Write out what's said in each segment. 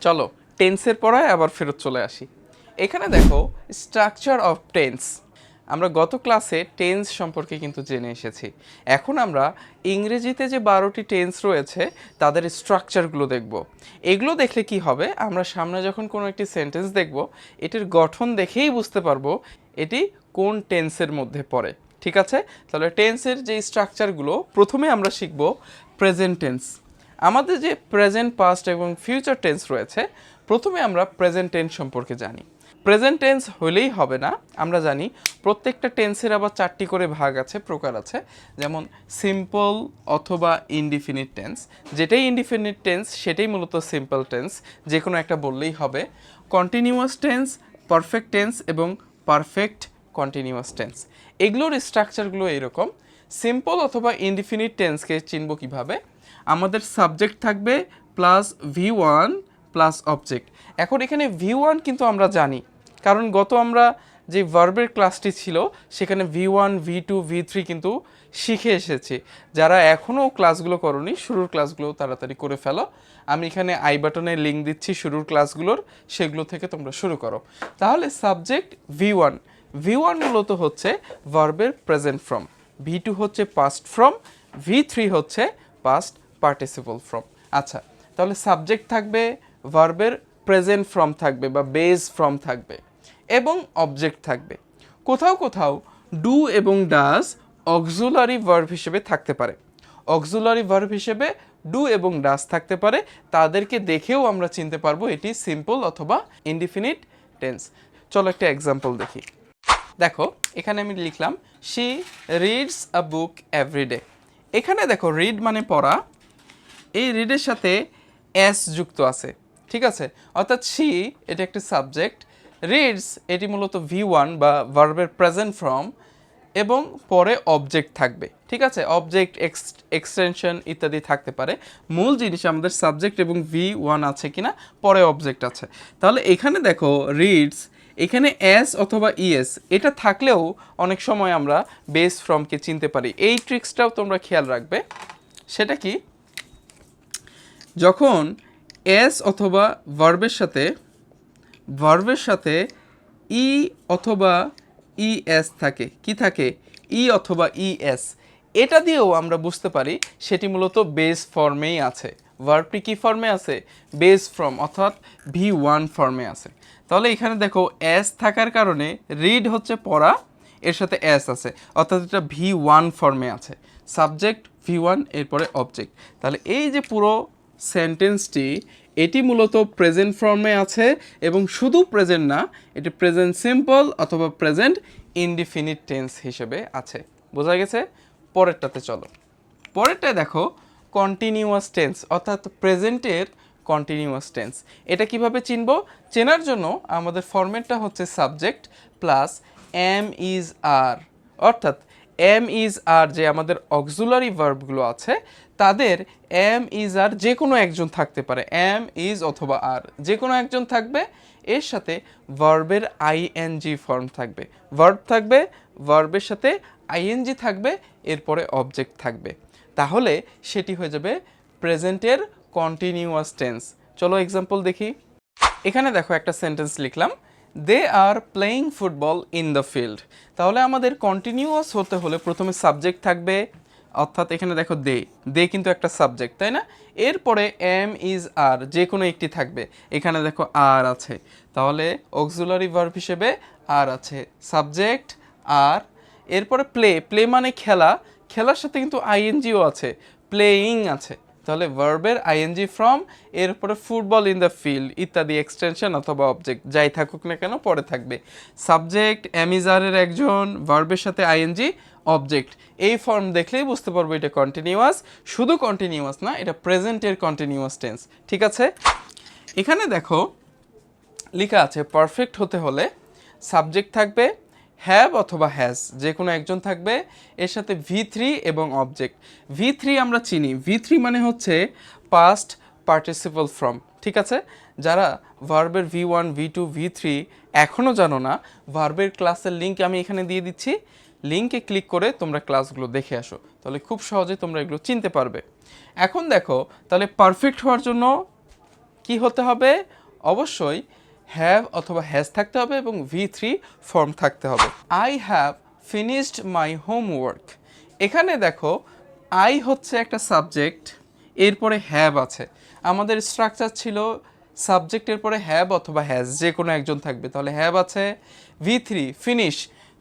চলো টেন্সের পড়ায় আবার ফেরত চলে আসি। এখানে দেখো স্ট্রাকচার অফ টেন্স আমরা গত ক্লাসে টেন্স সম্পর্কে কিন্তু জেনে এসেছি। এখন আমরা ইংরেজিতে যে বারোটি টেন্স রয়েছে, তাদের স্ট্রাকচারগুলো দেখব। এগুলো দেখলে কি হবে? আমরা সামনে যখন কোনো একটি সেন্টেন্স দেখব, এটির গঠন দেখেই বুঝতে পারব এটি কোন টেন্সের মধ্যে পড়ে। ঠিক আছে? তাহলে টেন্সের যে স্ট্রাকচারগুলো প্রথমে আমরা শিখব প্রেজেন্ট টেন্স আমাদের যে প্রেজেন্ট পাস্ট এবং ফিউচার টেন্স রয়েছে, প্রথমে আমরা প্রেজেন্ট টেন্স সম্পর্কে জানি। প্রেজেন্ট টেন্স হলেই হবে না, আমরা জানি প্রত্যেকটা টেন্সের আবার চারটি করে ভাগ আছে, প্রকার আছে। যেমন সিম্পল অথবা ইনডিফিনিট টেন্স যেটাই ইনডিফিনিট টেন্স সেটাই মূলত সিম্পল টেন্স যে কোনো একটা বললেই হবে। কন্টিনিউয়াস টেন্স পারফেক্ট টেন্স এবং পারফেক্ট কন্টিনিউয়াস টেন্স এগুলোর স্ট্রাকচারগুলো এরকম। সিম্পল অথবা ইনডিফিনিট টেন্সকে চিনব কীভাবে? আমাদের সাবজেক্ট থাকবে plus V one plus object. এখন এখানে ভি ওয়ান কিন্তু আমরা জানি, কারণ গত আমরা যে ভার্বের ক্লাসটি ছিল, সেখানে V one, V two, V three কিন্তু শিখে এসেছি। যারা এখনও ক্লাসগুলো করনি, শুরুর ক্লাসগুলো তাড়াতাড়ি করে ফেলো। আমি এখানে আই বাটনে লিঙ্ক দিচ্ছি শুরুর ক্লাসগুলোর, সেগুলো থেকে তোমরা শুরু করো। তাহলে subject V one. V one মূলত হচ্ছে ভার্বের প্রেজেন্ট ফ্রম। ভি টু হচ্ছে পাস্ট ফ্রম ভি থ্রি হচ্ছে পাস্ট পার্টিসিপল ফ্রম আচ্ছা তাহলে সাবজেক্ট থাকবে ভার্বের প্রেজেন্ট ফ্রম থাকবে বা বেজ ফ্রম থাকবে এবং অবজেক্ট থাকবে। কোথাও কোথাও ডু এবং ডাজ অক্সুলারি ভার্ব হিসেবে থাকতে পারে। অক্সুলারি ভার্ব হিসেবে ডু এবং ডাস থাকতে পারে। তাদেরকে দেখেও আমরা চিনতে পারব এটি সিম্পল অথবা ইনডিফিনিট টেন্স চলো একটা এক্সাম্পল দেখি। দেখো, এখানে আমি লিখলাম she reads a book everyday এখানে দেখো রিড মানে পড়া এই রিডের সাথে এস যুক্ত আছে, ঠিক আছে? অর্থাৎ সি এটা একটি সাবজেক্ট রিডস এটি মূলত ভি ওয়ান বা ভার্বের প্রেজেন্ট ফর্ম এবং পরে অবজেক্ট থাকবে, ঠিক আছে? অবজেক্ট এক্স এক্সটেনশন ইত্যাদি থাকতে পারে। মূল জিনিস আমাদের সাবজেক্ট এবং ভি ওয়ান আছে কিনা, পরে অবজেক্ট আছে। তাহলে এখানে দেখো রিডস এখানে এস অথবা ইএস এটা থাকলেও অনেক সময় আমরা বেস ফ্রমকে চিনতে পারি। এই ট্রিক্সটাও তোমরা খেয়াল রাখবে। সেটা কি? যখন এস অথবা ভার্বের সাথে ভার্বের সাথে ই অথবা ইএস থাকে। কি থাকে? ই অথবা ইএস এটা দিয়েও আমরা বুঝতে পারি সেটি মূলত বেস ফর্মেই আছে। ভার্বটি কি ফর্মে আছে? বেস ফর্ম অর্থাৎ ভি ওয়ান ফর্মে আছে। তাহলে এখানে দেখো এস থাকার কারণে রিড হচ্ছে পড়া, এর সাথে এস আছে। অর্থাৎ এটা ভি ওয়ান ফর্মে আছে। সাবজেক্ট ভি ওয়ান এরপরে অবজেক্ট তাহলে এই যে পুরো সেন্টেন্সটি এটি মূলত প্রেজেন্ট ফর্মে আছে এবং শুধু প্রেজেন্ট না, এটি প্রেজেন্ট সিম্পল অথবা প্রেজেন্ট ইনডিফিনিট টেন্স হিসেবে আছে। বোঝা গেছে? পরেরটাতে চলো। পরেরটায় দেখো কন্টিনিউয়াস টেন্স অর্থাৎ প্রেজেন্টের কন্টিনিউয়াস টেন্স এটা কীভাবে চিনব? চেনার জন্য আমাদের ফরম্যাটটা হচ্ছে subject plus am is are, অর্থাৎ এম ইজ আর যে আমাদের অক্সুলারি ভার্বগুলো আছে, তাদের এম ইজ আর যে কোনো একজন থাকতে পারে। এম ইজ অথবা আর যে কোনো একজন থাকবে, এর সাথে ভার্বের আইএনজি ফর্ম থাকবে। ভার্ব থাকবে ভার্বের সাথে আইএনজি থাকবে, এরপরে অবজেক্ট থাকবে। তাহলে সেটি হয়ে যাবে প্রেজেন্টের কন্টিনিউয়াস টেন্স চলো এক্সাম্পল দেখি। এখানে দেখো একটা সেন্টেন্স লিখলাম। They are playing football in the field তাহলে আমাদের কন্টিনিউয়াস হতে হলে প্রথমে সাবজেক্ট থাকবে, অর্থাৎ এখানে দেখো দে দে কিন্তু একটা সাবজেক্ট তাই না? এরপরে এম ইজ আর যে কোনো একটি থাকবে। এখানে দেখো আর আছে। তাহলে অক্সুলারি ভার্ব হিসেবে আর আছে। সাবজেক্ট আর এরপরে প্লে প্লে মানে খেলা। খেলার সাথে কিন্তু আইএনজিও আছে। প্লেয়িং আছে। তাহলে ভার্বের আইএনজি ফ্রম এরপরে ফুটবল ইন দ্য ফিল্ড ইত্যাদি এক্সটেনশন অথবা অবজেক্ট যাই থাকুক না কেন পরে থাকবে। সাবজেক্ট অ্যামিজারের একজন ভার্বের সাথে আইএনজি অবজেক্ট এই ফর্ম দেখলেই বুঝতে পারব এটা কন্টিনিউয়াস শুধু কন্টিনিউয়াস না, এটা প্রেজেন্টের কন্টিনিউয়াস টেন্স ঠিক আছে? এখানে দেখো, লেখা আছে পারফেক্ট হতে হলে সাবজেক্ট থাকবে হ্যাভ অথবা হ্যাজ যে কোনো একজন থাকবে, এর সাথে ভি থ্রি এবং অবজেক্ট ভি থ্রি আমরা চিনি। ভি থ্রি মানে হচ্ছে পাস্ট পার্টিসিপল ফ্রম ঠিক আছে? যারা ভার্বের V one V two V three এখনও জানো না ভার্বের ক্লাসের লিঙ্ক আমি এখানে দিয়ে দিচ্ছি। লিঙ্কে ক্লিক করে তোমরা ক্লাসগুলো দেখে আসো। তাহলে খুব সহজে তোমরা এগুলো চিনতে পারবে। এখন দেখো, তাহলে পারফেক্ট হওয়ার জন্য কি হতে হবে? অবশ্যই হ্যাভ অথবা হ্যাজ থাকতে হবে এবং ভি থ্রি ফর্ম থাকতে হবে। I have finished my homework এখানে দেখো আই হচ্ছে একটা সাবজেক্ট এরপরে হ্যাভ আছে। আমাদের স্ট্রাকচার ছিল সাবজেক্টের পরে হ্যাভ অথবা হ্যাজ যে কোনো একজন থাকবে। তাহলে হ্যাভ আছে ভি থ্রি ফিনিশ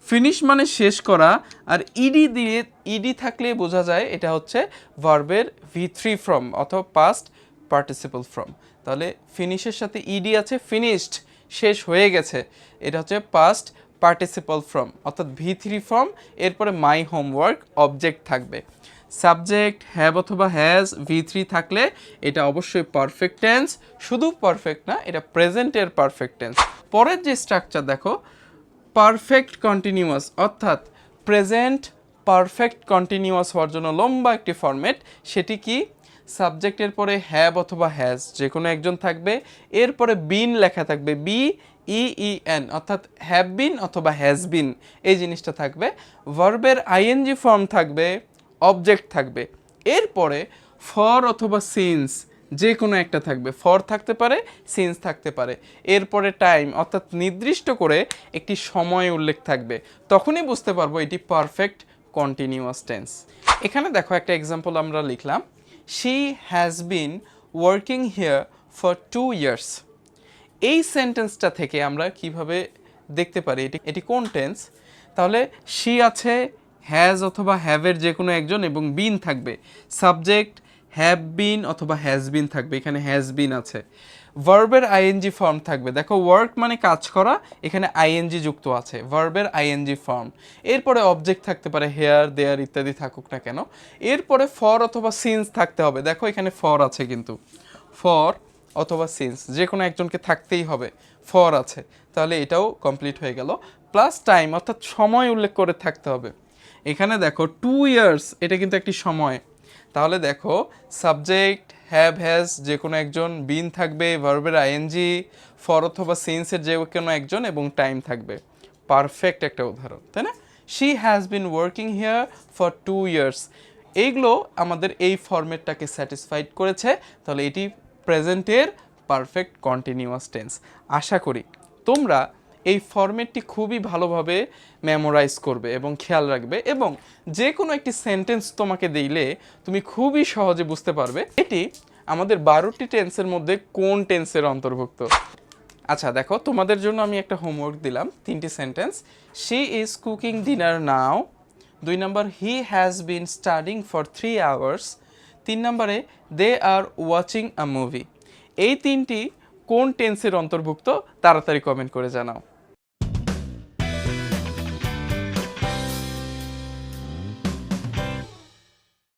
ফিনিশ মানে শেষ করা, আর ইডি দিয়ে ইডি থাকলে বোঝা যায় এটা হচ্ছে ভার্বের ভি থ্রি ফ্রম অথবা পাস্ট পার্টিসিপল ফ্রম তাহলে ফিনিশের সাথে ইডি আছে ফিনিশড শেষ হয়ে গেছে। এটা হচ্ছে পাস্ট পার্টিসিপল ফ্রম অর্থাৎ ভি থ্রি ফর্ম এরপরে মাই হোমওয়ার্ক অবজেক্ট থাকবে। সাবজেক্ট হ্যাভ অথবা হ্যাজ ভি থ্রি থাকলে এটা অবশ্যই পারফেক্ট টেন্স শুধু পারফেক্ট না, এটা প্রেজেন্টের পারফেক্ট টেন্স পরের যে স্ট্রাকচার দেখো পারফেক্ট কন্টিনিউয়াস অর্থাৎ প্রেজেন্ট পারফেক্ট কন্টিনিউয়াস হওয়ার জন্য লম্বা একটি ফরম্যাট সেটি কি? সাবজেক্টের পরে হ্যাব অথবা হ্যাজ যে কোনো একজন থাকবে। এরপরে বিন লেখা থাকবে বি ই ই এন অর্থাৎ হ্যাভ বিন অথবা হ্যাজ বিন এই জিনিসটা থাকবে। ভার্বের আইএনজি ফর্ম থাকবে অবজেক্ট থাকবে। এরপরে ফর অথবা সিন্স যে কোনো একটা থাকবে। ফর থাকতে পারে সিন্স থাকতে পারে। এরপরে টাইম অর্থাৎ নির্দিষ্ট করে একটি সময় উল্লেখ থাকবে। তখনই বুঝতে পারব এটি পারফেক্ট কন্টিনিউয়াস টেন্স এখানে দেখো একটা এক্সাম্পল আমরা লিখলাম। She has been working here for two years এই সেন্টেন্সটা থেকে আমরা কীভাবে দেখতে পারি? এটি এটি কোন টেন্স তাহলে শি আছে হ্যাজ অথবা হ্যাভের যে কোনো একজন এবং বিন থাকবে। সাবজেক্ট হ্যাভ বিন অথবা হ্যাজ বিন থাকবে। এখানে হ্যাজ বিন আছে। ভার্বের আইএনজি ফর্ম থাকবে। দেখো ওয়ার্ক মানে কাজ করা, এখানে আইএনজি যুক্ত আছে। ভার্বের আইএনজি ফর্ম এরপরে অবজেক্ট থাকতে পারে হেয়ার দেয়ার ইত্যাদি থাকুক না কেন। এরপরে ফর অথবা সিন্স থাকতে হবে। দেখো, এখানে ফর আছে কিন্তু। ফর অথবা সিন্স যে কোনো একজনকে থাকতেই হবে। ফর আছে। তাহলে এটাও কমপ্লিট হয়ে গেল। প্লাস টাইম অর্থাৎ সময় উল্লেখ করে থাকতে হবে। এখানে দেখো টু ইয়ার্স এটা কিন্তু একটি সময়। তাহলে দেখো সাবজেক্ট হ্যাভ হ্যাজ যে কোনো একজন বিন থাকবে ভার্বের আইএনজি ফর অথবা সিন্সের যে কোনো একজন এবং টাইম থাকবে। পারফেক্ট একটা উদাহরণ, তাই না? She has been working here for two years এইগুলো আমাদের এই ফর্মেটটাকে স্যাটিসফাইড করেছে। তাহলে এটি প্রেজেন্টের পারফেক্ট কন্টিনিউয়াস টেন্স আশা করি তোমরা এই ফরম্যাটটি খুবই ভালোভাবে মেমোরাইজ করবে এবং খেয়াল রাখবে এবং যে কোনো একটি সেন্টেন্স তোমাকে দিলে তুমি খুবই সহজে বুঝতে পারবে এটি আমাদের বারোটি টেন্সের মধ্যে কোন টেন্সের অন্তর্ভুক্ত। আচ্ছা দেখো, তোমাদের জন্য আমি একটা হোমওয়ার্ক দিলাম, তিনটি sentence she is cooking dinner now দুই নম্বর he has been studying for three hours তিন নম্বরে দে আর ওয়াচিং আ মুভি এই তিনটি কোন টেন্সের অন্তর্ভুক্ত, তাড়াতাড়ি কমেন্ট করে জানাও।